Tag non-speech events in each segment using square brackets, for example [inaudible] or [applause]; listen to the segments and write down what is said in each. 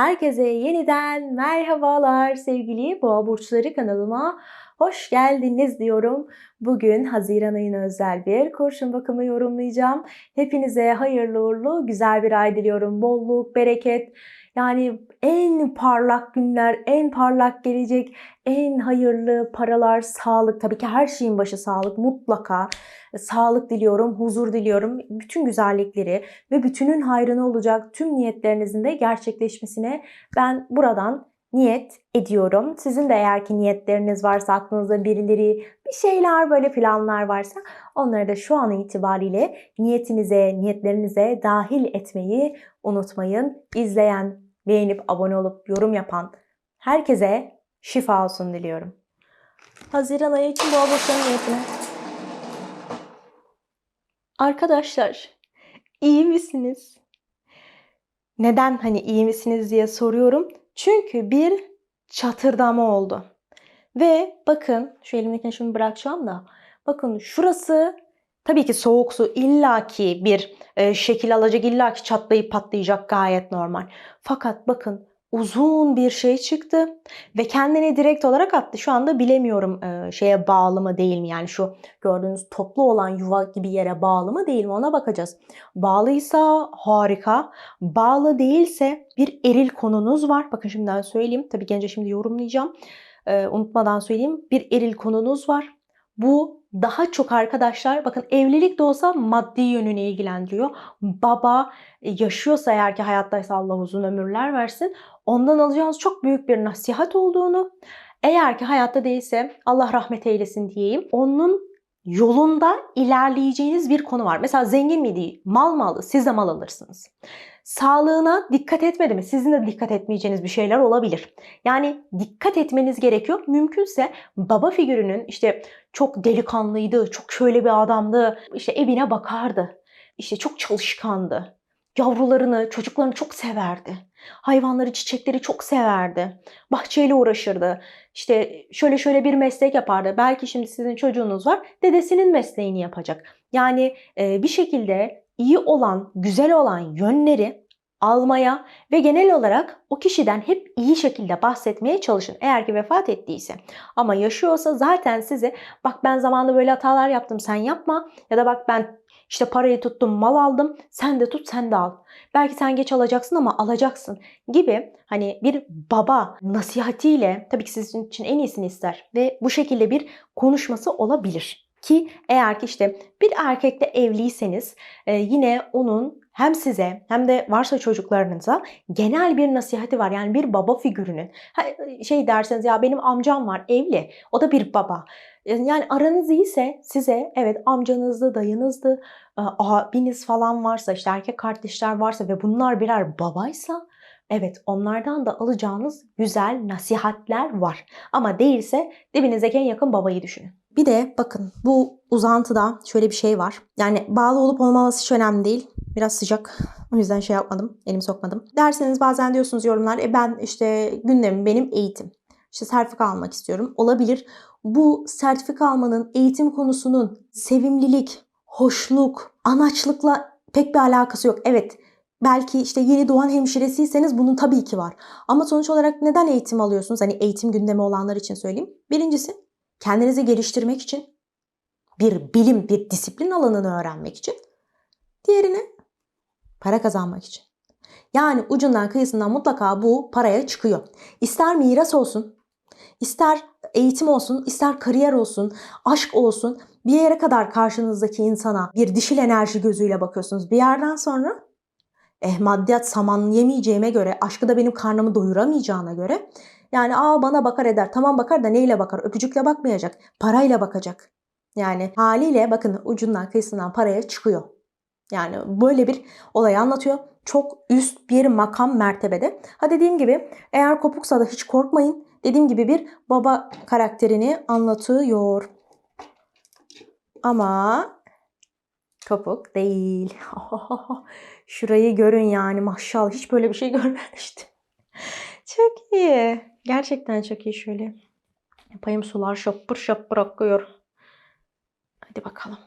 Herkese yeniden merhabalar sevgili Boğa Burçları kanalıma. Hoş geldiniz diyorum. Bugün Haziran ayına özel bir kurşun bakımı yorumlayacağım. Hepinize hayırlı uğurlu güzel bir ay diliyorum. Bolluk, bereket, yani en parlak günler, en parlak gelecek, en hayırlı paralar, sağlık. Tabii ki her şeyin başı sağlık mutlaka. Sağlık diliyorum, huzur diliyorum. Bütün güzellikleri ve bütünün hayrına olacak tüm niyetlerinizin de gerçekleşmesine ben buradan niyet ediyorum. Sizin de eğer ki niyetleriniz varsa aklınızda birileri bir şeyler böyle planlar varsa onları da şu an itibariyle niyetinize, niyetlerinize dahil etmeyi unutmayın. İzleyen, beğenip abone olup yorum yapan herkese şifa olsun diliyorum. Haziran ayı için boğa burçlarının niyetine. Arkadaşlar, iyi misiniz? Neden hani iyi misiniz diye soruyorum. Çünkü bir çatırdama oldu. Ve bakın şu elimdekini şimdi bırakacağım da. Bakın şurası tabii ki soğuk su illaki bir e, şekil alacak illaki çatlayıp patlayacak gayet normal. Fakat bakın uzun bir şey çıktı ve kendini direkt olarak attı. Şu anda bilemiyorum e, şeye bağlı mı değil mi? Yani şu gördüğünüz toplu olan yuva gibi yere bağlı mı değil mi? Ona bakacağız. Bağlıysa harika. Bağlı değilse bir eril konunuz var. Bakın şimdiden söyleyeyim. Tabii gence şimdi yorumlayacağım. E, unutmadan söyleyeyim. Bir eril konunuz var. Bu daha çok arkadaşlar bakın evlilik de olsa maddi yönüne ilgilendiriyor. Baba e, yaşıyorsa eğer ki hayattaysa Allah uzun ömürler versin. Ondan alacağınız çok büyük bir nasihat olduğunu. Eğer ki hayatta değilse Allah rahmet eylesin diyeyim. Onun yolunda ilerleyeceğiniz bir konu var. Mesela zengin miydi? Mal mı alır? Siz de mal alırsınız. Sağlığına dikkat etmedi mi? Sizin de dikkat etmeyeceğiniz bir şeyler olabilir. Yani dikkat etmeniz gerekiyor. Mümkünse baba figürünün işte çok delikanlıydı, çok şöyle bir adamdı, işte evine bakardı, işte çok çalışkandı. Yavrularını, çocuklarını çok severdi. Hayvanları, çiçekleri çok severdi. Bahçeyle uğraşırdı. İşte şöyle şöyle bir meslek yapardı. Belki şimdi sizin çocuğunuz var, dedesinin mesleğini yapacak. Yani bir şekilde iyi olan, güzel olan yönleri almaya ve genel olarak o kişiden hep iyi şekilde bahsetmeye çalışın. Eğer ki vefat ettiyse ama yaşıyorsa zaten size bak ben zamanında böyle hatalar yaptım sen yapma ya da bak ben işte parayı tuttum mal aldım sen de tut sen de al. Belki sen geç alacaksın ama alacaksın gibi hani bir baba nasihatiyle tabii ki sizin için en iyisini ister ve bu şekilde bir konuşması olabilir. Ki eğer ki işte bir erkekle evliyseniz e, yine onun hem size hem de varsa çocuklarınıza genel bir nasihati var. Yani bir baba figürünün şey derseniz ya benim amcam var evli o da bir baba. Yani aranız iyiyse size evet amcanızdı, dayınızdı, abiniz falan varsa işte erkek kardeşler varsa ve bunlar birer babaysa Evet onlardan da alacağınız güzel nasihatler var. Ama değilse dibinizdeki en yakın babayı düşünün. Bir de bakın bu uzantıda şöyle bir şey var. Yani bağlı olup olmaması hiç önemli değil. Biraz sıcak. O yüzden şey yapmadım. Elimi sokmadım. Derseniz bazen diyorsunuz yorumlar. E ben işte gündemim benim eğitim. İşte sertifika almak istiyorum. Olabilir. Bu sertifika almanın eğitim konusunun sevimlilik, hoşluk, anaçlıkla pek bir alakası yok. Evet belki işte yeni doğan hemşiresiyseniz bunun tabii ki var. Ama sonuç olarak neden eğitim alıyorsunuz? Hani eğitim gündemi olanlar için söyleyeyim. Birincisi kendinizi geliştirmek için, bir bilim, bir disiplin alanını öğrenmek için. Diğerini para kazanmak için. Yani ucundan kıyısından mutlaka bu paraya çıkıyor. İster miras olsun, ister eğitim olsun, ister kariyer olsun, aşk olsun bir yere kadar karşınızdaki insana bir dişil enerji gözüyle bakıyorsunuz. Bir yerden sonra eh maddiyat saman yemeyeceğime göre, aşkı da benim karnımı doyuramayacağına göre yani aa bana bakar eder. Tamam bakar da neyle bakar? Öpücükle bakmayacak. Parayla bakacak. Yani haliyle bakın ucundan kıyısından paraya çıkıyor. Yani böyle bir olayı anlatıyor. Çok üst bir makam mertebede. Ha dediğim gibi eğer kopuksa da hiç korkmayın. Dediğim gibi bir baba karakterini anlatıyor. Ama kopuk değil. [laughs] Şurayı görün yani maşallah hiç böyle bir şey görmemiştim. Çok iyi. Gerçekten çok iyi şöyle. Yapayım sular şapır şapır akıyor. Hadi bakalım.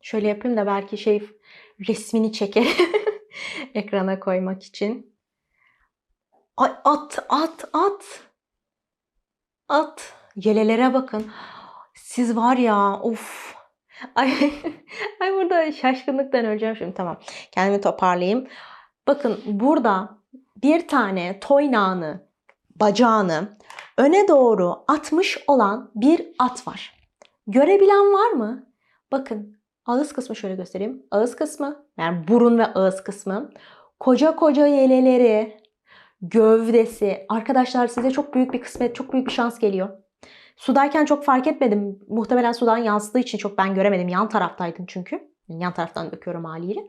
Şöyle yapayım da belki şey resmini çeker. [laughs] ekrana koymak için. Ay at at at. At. Yelelere bakın. Siz var ya of. Ay, [laughs] ay burada şaşkınlıktan öleceğim şimdi tamam. Kendimi toparlayayım. Bakın burada bir tane toynağını, bacağını öne doğru atmış olan bir at var. Görebilen var mı? Bakın ağız kısmı şöyle göstereyim. Ağız kısmı yani burun ve ağız kısmı. Koca koca yeleleri, gövdesi. Arkadaşlar size çok büyük bir kısmet, çok büyük bir şans geliyor. Sudayken çok fark etmedim. Muhtemelen sudan yansıdığı için çok ben göremedim. Yan taraftaydım çünkü. Yan taraftan döküyorum haliyle.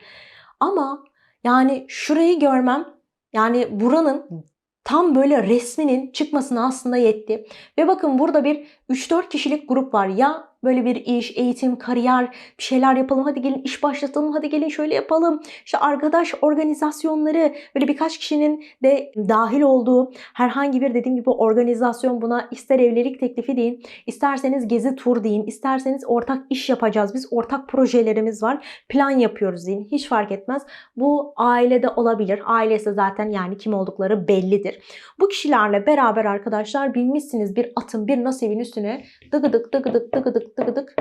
Ama yani şurayı görmem yani buranın tam böyle resminin çıkmasına aslında yetti. Ve bakın burada bir 3-4 kişilik grup var. Ya böyle bir iş, eğitim, kariyer bir şeyler yapalım. Hadi gelin iş başlatalım. Hadi gelin şöyle yapalım. İşte arkadaş organizasyonları böyle birkaç kişinin de dahil olduğu herhangi bir dediğim gibi organizasyon buna ister evlilik teklifi deyin, isterseniz gezi tur deyin, isterseniz ortak iş yapacağız. Biz ortak projelerimiz var. Plan yapıyoruz deyin. Hiç fark etmez. Bu ailede olabilir. Ailesi zaten yani kim oldukları bellidir. Bu kişilerle beraber arkadaşlar bilmişsiniz bir atın bir nasibin üstüne dıgıdık dıgıdık dıgıdık dıgıdık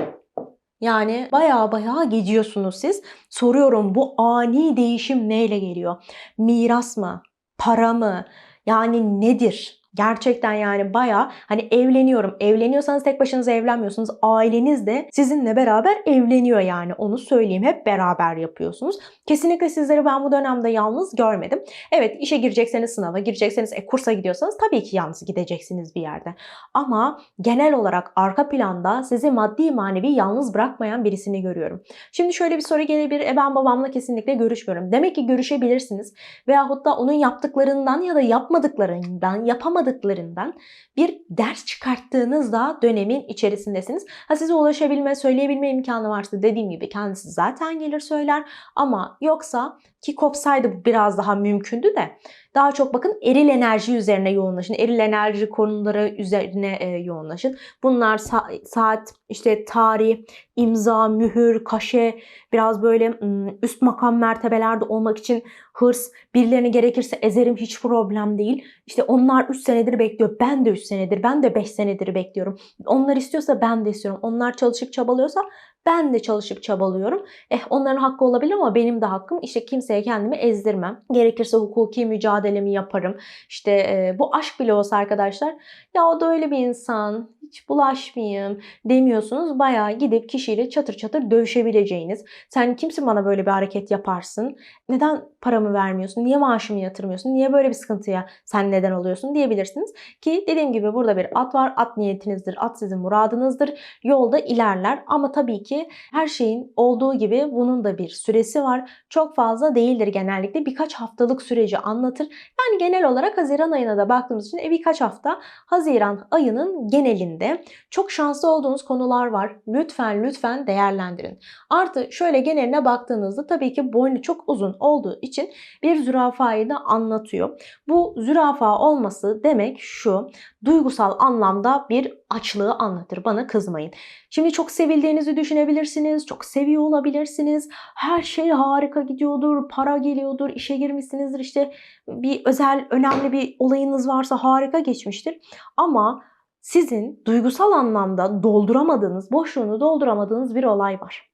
yani baya baya gidiyorsunuz siz. Soruyorum bu ani değişim neyle geliyor? Miras mı? Para mı? Yani nedir? Gerçekten yani baya hani evleniyorum. Evleniyorsanız tek başınıza evlenmiyorsunuz. Aileniz de sizinle beraber evleniyor yani onu söyleyeyim. Hep beraber yapıyorsunuz. Kesinlikle sizleri ben bu dönemde yalnız görmedim. Evet işe girecekseniz sınava girecekseniz e, kursa gidiyorsanız tabii ki yalnız gideceksiniz bir yerde. Ama genel olarak arka planda sizi maddi manevi yalnız bırakmayan birisini görüyorum. Şimdi şöyle bir soru gelebilir. E ben babamla kesinlikle görüşmüyorum. Demek ki görüşebilirsiniz. Veyahut da onun yaptıklarından ya da yapmadıklarından, yapamadıklarından bir ders çıkarttığınızda dönemin içerisindesiniz. Ha size ulaşabilme, söyleyebilme imkanı varsa dediğim gibi kendisi zaten gelir söyler. Ama yoksa ki kopsaydı bu biraz daha mümkündü de daha çok bakın eril enerji üzerine yoğunlaşın. Eril enerji konuları üzerine e, yoğunlaşın. Bunlar sa- saat, işte tarih, imza, mühür, kaşe, biraz böyle üst makam mertebelerde olmak için hırs, birilerini gerekirse ezerim hiç problem değil. İşte onlar 3 senedir bekliyor. Ben de 3 senedir, ben de 5 senedir bekliyorum. Onlar istiyorsa ben de istiyorum. Onlar çalışıp çabalıyorsa ben de çalışıp çabalıyorum. Eh onların hakkı olabilir ama benim de hakkım. İşte kimseye kendimi ezdirmem. Gerekirse hukuki mücadelemi yaparım. İşte e, bu aşk bile olsa arkadaşlar ya o da öyle bir insan hiç bulaşmayayım demiyorsunuz. Bayağı gidip kişiyle çatır çatır dövüşebileceğiniz. Sen kimsin bana böyle bir hareket yaparsın? Neden paramı vermiyorsun? Niye maaşımı yatırmıyorsun? Niye böyle bir sıkıntıya sen neden oluyorsun diyebilirsiniz. Ki dediğim gibi burada bir at var. At niyetinizdir. At sizin muradınızdır. Yolda ilerler. Ama tabii ki her şeyin olduğu gibi bunun da bir süresi var. Çok fazla değildir genellikle. Birkaç haftalık süreci anlatır. Yani genel olarak Haziran ayına da baktığımız için e, birkaç hafta Haziran ayının genelinde çok şanslı olduğunuz konular var. Lütfen lütfen değerlendirin. Artı şöyle geneline baktığınızda tabii ki boynu çok uzun olduğu için bir zürafayı da anlatıyor. Bu zürafa olması demek şu duygusal anlamda bir açlığı anlatır. Bana kızmayın. Şimdi çok sevildiğinizi düşünebilirsiniz. Çok seviyor olabilirsiniz. Her şey harika gidiyordur. Para geliyordur. işe girmişsinizdir. İşte bir özel önemli bir olayınız varsa harika geçmiştir. Ama sizin duygusal anlamda dolduramadığınız, boşluğunu dolduramadığınız bir olay var.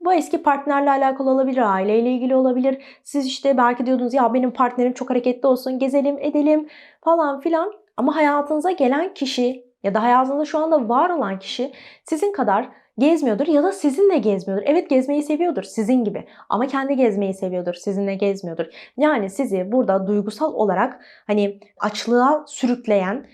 Bu eski partnerle alakalı olabilir, aileyle ilgili olabilir. Siz işte belki diyordunuz ya benim partnerim çok hareketli olsun, gezelim, edelim falan filan. Ama hayatınıza gelen kişi ya da hayatınızda şu anda var olan kişi sizin kadar gezmiyordur ya da sizinle gezmiyordur. Evet gezmeyi seviyordur sizin gibi ama kendi gezmeyi seviyordur, sizinle gezmiyordur. Yani sizi burada duygusal olarak hani açlığa sürükleyen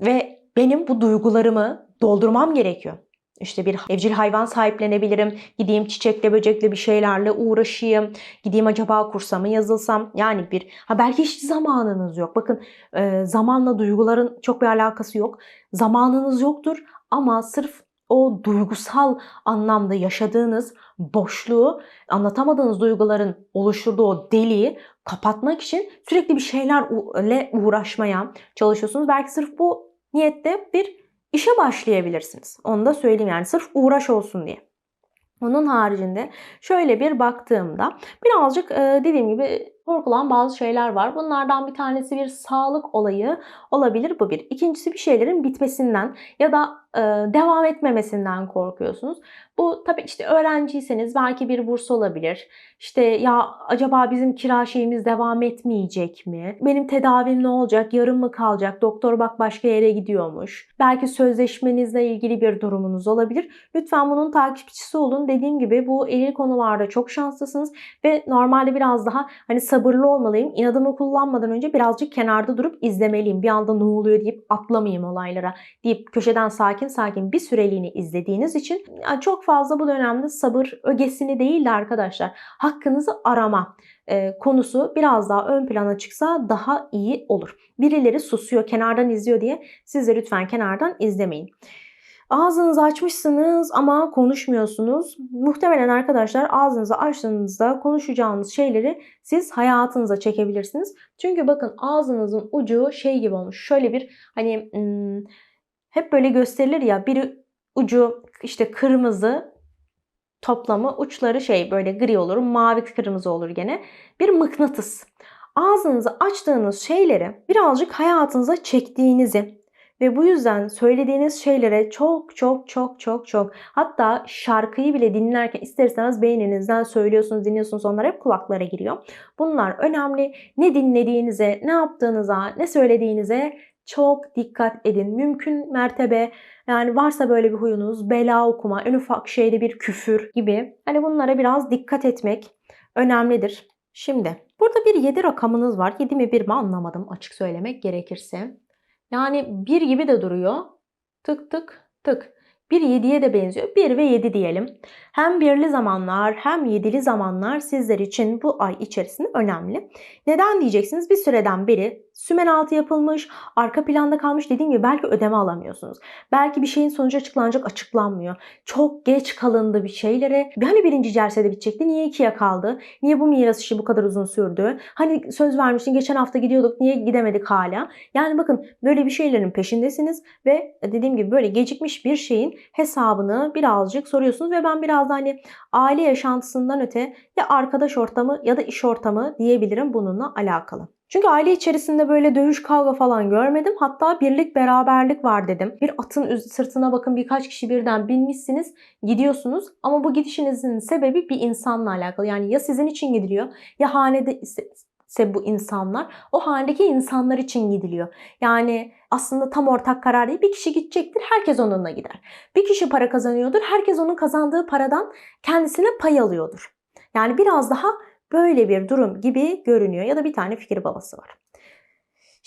ve benim bu duygularımı doldurmam gerekiyor. İşte bir evcil hayvan sahiplenebilirim. Gideyim çiçekle böcekle bir şeylerle uğraşayım. Gideyim acaba kursa mı yazılsam? Yani bir ha belki hiç zamanınız yok. Bakın e, zamanla duyguların çok bir alakası yok. Zamanınız yoktur ama sırf o duygusal anlamda yaşadığınız boşluğu, anlatamadığınız duyguların oluşturduğu o deliği kapatmak için sürekli bir şeylerle uğraşmaya çalışıyorsunuz. Belki sırf bu niyette bir işe başlayabilirsiniz. Onu da söyleyeyim yani sırf uğraş olsun diye. Onun haricinde şöyle bir baktığımda birazcık dediğim gibi korkulan bazı şeyler var. Bunlardan bir tanesi bir sağlık olayı olabilir bu bir. İkincisi bir şeylerin bitmesinden ya da e, devam etmemesinden korkuyorsunuz. Bu tabii işte öğrenciyseniz belki bir burs olabilir. İşte ya acaba bizim kira şeyimiz devam etmeyecek mi? Benim tedavim ne olacak? Yarım mı kalacak? Doktor bak başka yere gidiyormuş. Belki sözleşmenizle ilgili bir durumunuz olabilir. Lütfen bunun takipçisi olun. Dediğim gibi bu eril konularda çok şanslısınız ve normalde biraz daha hani sabırlı olmalıyım. İnadımı kullanmadan önce birazcık kenarda durup izlemeliyim. Bir anda ne oluyor deyip atlamayayım olaylara deyip köşeden sakin sakin bir süreliğini izlediğiniz için yani çok fazla bu dönemde sabır ögesini değil de arkadaşlar hakkınızı arama e, konusu biraz daha ön plana çıksa daha iyi olur. Birileri susuyor, kenardan izliyor diye siz de lütfen kenardan izlemeyin. Ağzınızı açmışsınız ama konuşmuyorsunuz. Muhtemelen arkadaşlar ağzınızı açtığınızda konuşacağınız şeyleri siz hayatınıza çekebilirsiniz. Çünkü bakın ağzınızın ucu şey gibi olmuş. Şöyle bir hani hep böyle gösterilir ya biri ucu işte kırmızı toplamı uçları şey böyle gri olur, mavi kırmızı olur gene. Bir mıknatıs. Ağzınızı açtığınız şeyleri birazcık hayatınıza çektiğinizi ve bu yüzden söylediğiniz şeylere çok çok çok çok çok hatta şarkıyı bile dinlerken ister istemez beyninizden söylüyorsunuz, dinliyorsunuz onlar hep kulaklara giriyor. Bunlar önemli. Ne dinlediğinize, ne yaptığınıza, ne söylediğinize çok dikkat edin. Mümkün mertebe yani varsa böyle bir huyunuz bela okuma, en ufak şeyde bir küfür gibi. Hani bunlara biraz dikkat etmek önemlidir. Şimdi burada bir 7 rakamınız var. 7 mi 1 mi anlamadım açık söylemek gerekirse. Yani 1 gibi de duruyor. Tık tık tık. 1 7'ye de benziyor. 1 ve 7 diyelim. Hem birli zamanlar hem yedili zamanlar sizler için bu ay içerisinde önemli. Neden diyeceksiniz? Bir süreden beri sümen altı yapılmış, arka planda kalmış dediğim gibi belki ödeme alamıyorsunuz. Belki bir şeyin sonucu açıklanacak açıklanmıyor. Çok geç kalındı bir şeylere. Hani birinci celsede bitecekti niye ikiye kaldı? Niye bu miras işi bu kadar uzun sürdü? Hani söz vermiştin geçen hafta gidiyorduk niye gidemedik hala? Yani bakın böyle bir şeylerin peşindesiniz ve dediğim gibi böyle gecikmiş bir şeyin hesabını birazcık soruyorsunuz ve ben biraz da hani aile yaşantısından öte ya arkadaş ortamı ya da iş ortamı diyebilirim bununla alakalı. Çünkü aile içerisinde böyle dövüş kavga falan görmedim. Hatta birlik beraberlik var dedim. Bir atın sırtına bakın birkaç kişi birden binmişsiniz gidiyorsunuz. Ama bu gidişinizin sebebi bir insanla alakalı. Yani ya sizin için gidiliyor ya hanede ise bu insanlar o hanedeki insanlar için gidiliyor. Yani aslında tam ortak karar değil. Bir kişi gidecektir, herkes onunla gider. Bir kişi para kazanıyordur, herkes onun kazandığı paradan kendisine pay alıyordur. Yani biraz daha böyle bir durum gibi görünüyor ya da bir tane fikir babası var.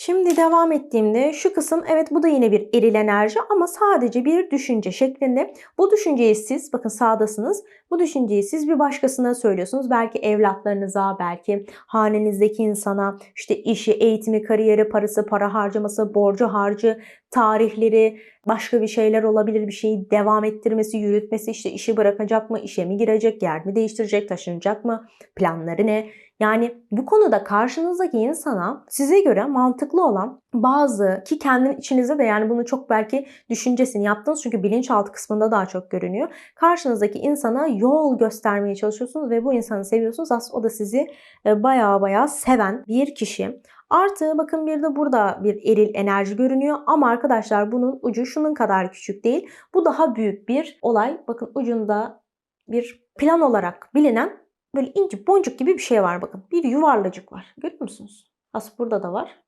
Şimdi devam ettiğimde şu kısım evet bu da yine bir eril enerji ama sadece bir düşünce şeklinde. Bu düşünceyi siz bakın sağdasınız. Bu düşünceyi siz bir başkasına söylüyorsunuz. Belki evlatlarınıza, belki hanenizdeki insana, işte işi, eğitimi, kariyeri, parası, para harcaması, borcu harcı, tarihleri, başka bir şeyler olabilir. Bir şeyi devam ettirmesi, yürütmesi, işte işi bırakacak mı, işe mi girecek, yer mi değiştirecek, taşınacak mı, planları ne? Yani bu konuda karşınızdaki insana size göre mantıklı olan bazı ki kendin içinizde de yani bunu çok belki düşüncesini yaptınız çünkü bilinçaltı kısmında daha çok görünüyor. Karşınızdaki insana yol göstermeye çalışıyorsunuz ve bu insanı seviyorsunuz. Aslında o da sizi baya baya seven bir kişi. Artı bakın bir de burada bir eril enerji görünüyor ama arkadaşlar bunun ucu şunun kadar küçük değil. Bu daha büyük bir olay. Bakın ucunda bir plan olarak bilinen böyle ince boncuk gibi bir şey var bakın. Bir yuvarlacık var. Görüyor musunuz? Aslında burada da var.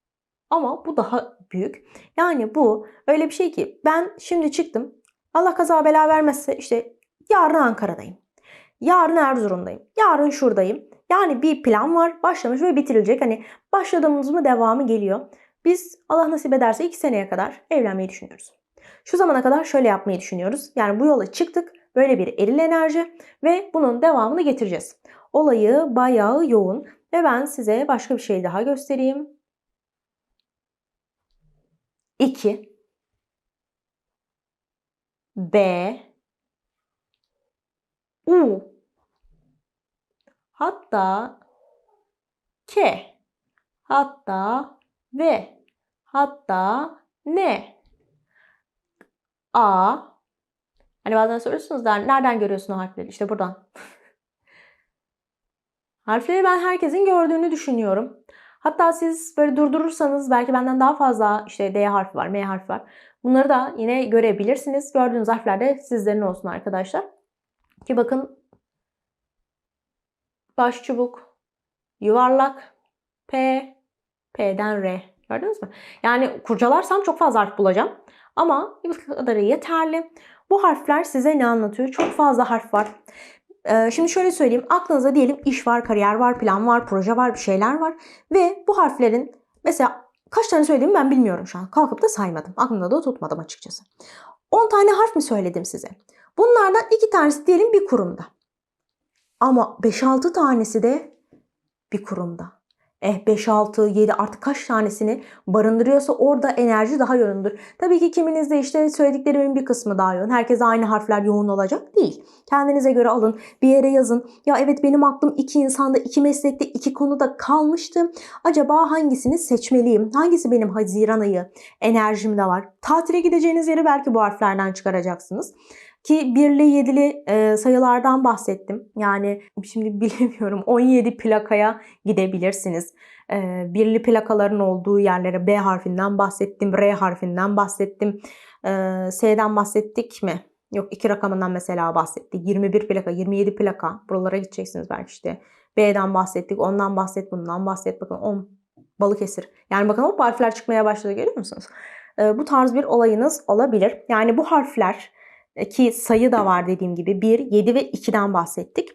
Ama bu daha büyük. Yani bu öyle bir şey ki ben şimdi çıktım. Allah kaza bela vermezse işte yarın Ankara'dayım. Yarın Erzurum'dayım. Yarın şuradayım. Yani bir plan var. Başlamış ve bitirilecek. Hani başladığımız mı devamı geliyor. Biz Allah nasip ederse 2 seneye kadar evlenmeyi düşünüyoruz. Şu zamana kadar şöyle yapmayı düşünüyoruz. Yani bu yola çıktık. Böyle bir eril enerji ve bunun devamını getireceğiz. Olayı bayağı yoğun ve ben size başka bir şey daha göstereyim. 2 B. U. Hatta K. Hatta V. Hatta N. A Hani bazen soruyorsunuz da nereden görüyorsun o harfleri? İşte buradan. [laughs] Harfleri ben herkesin gördüğünü düşünüyorum. Hatta siz böyle durdurursanız belki benden daha fazla işte D harfi var, M harfi var. Bunları da yine görebilirsiniz. Gördüğünüz harfler de sizlerin olsun arkadaşlar. Ki bakın baş çubuk, yuvarlak, P, P'den R. Gördünüz mü? Yani kurcalarsam çok fazla harf bulacağım. Ama bu kadarı yeterli. Bu harfler size ne anlatıyor? Çok fazla harf var. Ee, şimdi şöyle söyleyeyim. Aklınıza diyelim iş var, kariyer var, plan var, proje var, bir şeyler var. Ve bu harflerin mesela kaç tane söylediğimi ben bilmiyorum şu an. Kalkıp da saymadım. Aklımda da tutmadım açıkçası. 10 tane harf mi söyledim size? Bunlardan iki tanesi diyelim bir kurumda. Ama 5-6 tanesi de bir kurumda. Eh 5, 6, 7 artık kaç tanesini barındırıyorsa orada enerji daha yoğundur. Tabii ki kiminizde işte söylediklerimin bir kısmı daha yoğun. Herkese aynı harfler yoğun olacak değil. Kendinize göre alın. Bir yere yazın. Ya evet benim aklım iki insanda, iki meslekte, iki konuda kalmıştı. Acaba hangisini seçmeliyim? Hangisi benim Haziran ayı enerjimde var? Tatile gideceğiniz yeri belki bu harflerden çıkaracaksınız. Ki birli yedili e, sayılardan bahsettim. Yani şimdi [laughs] bilemiyorum 17 plakaya gidebilirsiniz. E, birli plakaların olduğu yerlere B harfinden bahsettim, R harfinden bahsettim. E, S'den bahsettik mi? Yok iki rakamından mesela bahsettik. 21 plaka, 27 plaka. Buralara gideceksiniz belki işte. B'den bahsettik, ondan bahset, bundan bahset. Bakın 10 Balıkesir. Yani bakın o harfler çıkmaya başladı görüyor musunuz? E, bu tarz bir olayınız olabilir. Yani bu harfler ki sayı da var dediğim gibi 1, 7 ve 2'den bahsettik.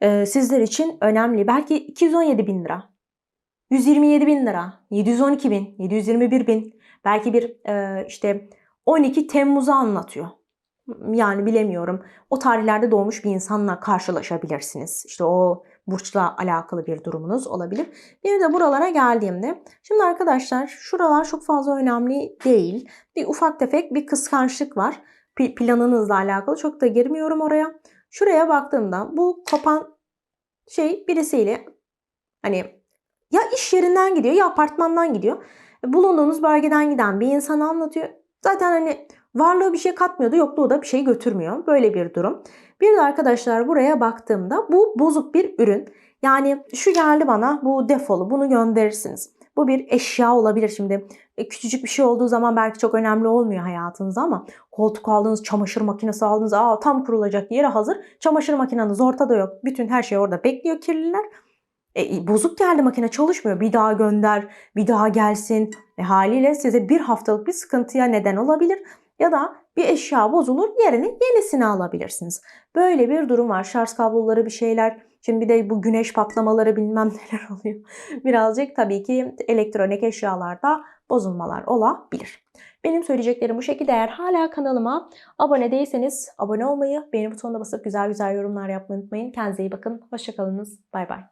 Ee, sizler için önemli. Belki 217 bin lira, 127 bin lira, 712 bin, 721 bin. Belki bir e, işte 12 Temmuz'u anlatıyor. Yani bilemiyorum. O tarihlerde doğmuş bir insanla karşılaşabilirsiniz. İşte o burçla alakalı bir durumunuz olabilir. Bir de buralara geldiğimde. Şimdi arkadaşlar şuralar çok fazla önemli değil. Bir ufak tefek bir kıskançlık var planınızla alakalı çok da girmiyorum oraya. Şuraya baktığımda bu kopan şey birisiyle hani ya iş yerinden gidiyor ya apartmandan gidiyor. Bulunduğunuz bölgeden giden bir insan anlatıyor. Zaten hani varlığı bir şey katmıyordu yokluğu da bir şey götürmüyor. Böyle bir durum. Bir de arkadaşlar buraya baktığımda bu bozuk bir ürün. Yani şu geldi bana bu defolu bunu gönderirsiniz. Bu bir eşya olabilir şimdi. E, küçücük bir şey olduğu zaman belki çok önemli olmuyor hayatınızda ama koltuk aldınız, çamaşır makinesi aldınız. Aa tam kurulacak yere hazır. Çamaşır makineniz ortada yok. Bütün her şey orada bekliyor kirliler. E, bozuk geldi makine çalışmıyor. Bir daha gönder, bir daha gelsin. E, haliyle size bir haftalık bir sıkıntıya neden olabilir. Ya da bir eşya bozulur yerine yenisini alabilirsiniz. Böyle bir durum var. Şarj kabloları bir şeyler. Şimdi bir de bu güneş patlamaları bilmem [laughs] neler oluyor. Birazcık tabii ki elektronik eşyalarda bozulmalar olabilir. Benim söyleyeceklerim bu şekilde. Eğer hala kanalıma abone değilseniz abone olmayı, beğeni butonuna basıp güzel güzel yorumlar yapmayı unutmayın. Kendinize iyi bakın. Hoşçakalınız. Bay bay.